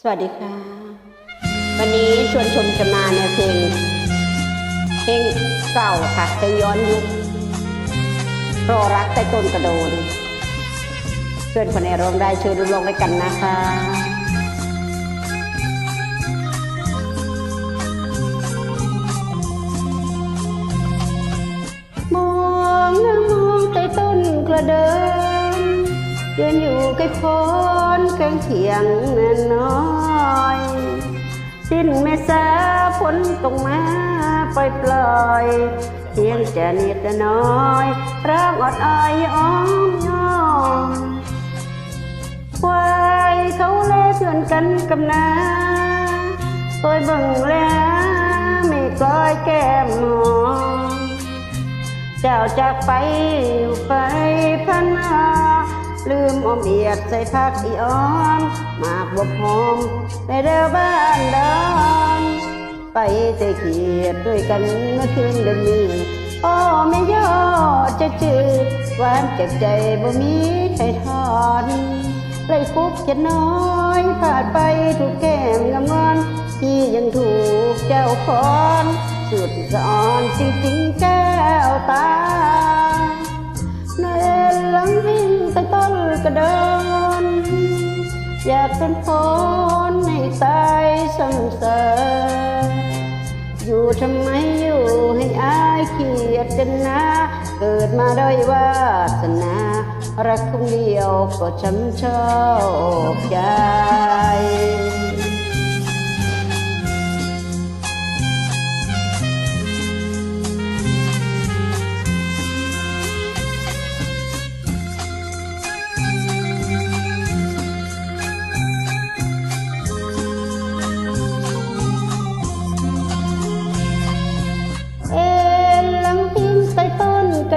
สวัสดีค่ะ วันนี้ชวนชมจะมาในเพลงเพลงเก่าค่ะเพลงย้อนยุครอรักใต้ต้นกระโดนเพื่อนคนไหนร้องได้ช่วยดูลงด้วยกันนะคะมองนะมองใต้ต้นกระเดินยืนอยู่ใกล้โคนแกง เขียงแน่น้อย สิ้นเมษาฝนตกมาปล่อยปล่อยเสียงจะนิดน้อยร้องอดอ้อยอ้อมย้อนควายเขาเล่เพื่อนกันกับนาคอยเบิ่งแลไม่ก้อยแก้มหอมเจ้าจากไปอยู่ไปพันนา ลืมอมเอียดใส่ผักอีอ้อมมากบวบหอมในเด้อบ้านดอนไปเตะเขียดด้วยกันเมื่อคืนเดือนนี้โอ้ไม่ยอดจะจืดหวานเจ็บใจบ่มีใครทอนเลยฟุกจะน้อยผ่านไปถูกแก้มงามงอนที่ยังถูกเจ้าคอนสุดสอนจริงๆแก้วตา อยากเป็นคนให้ตายซ้ำเสออยู่ทำไมอยู่ให้อายเขียดจนนะ เกิดมาด้วยวาสนา รักคงเดียวก็ช้ำชอบใจ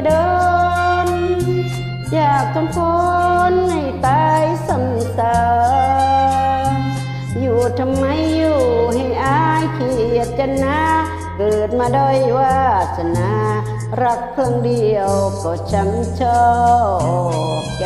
กระโดนอยากทนทนให้ตายซ้ำซาอยู่ทำไมอยู่ให้อายเขียดจะนาเกิดมาด้อยวาสนา รักเพียงเดียวก็ช้ำชอกใจ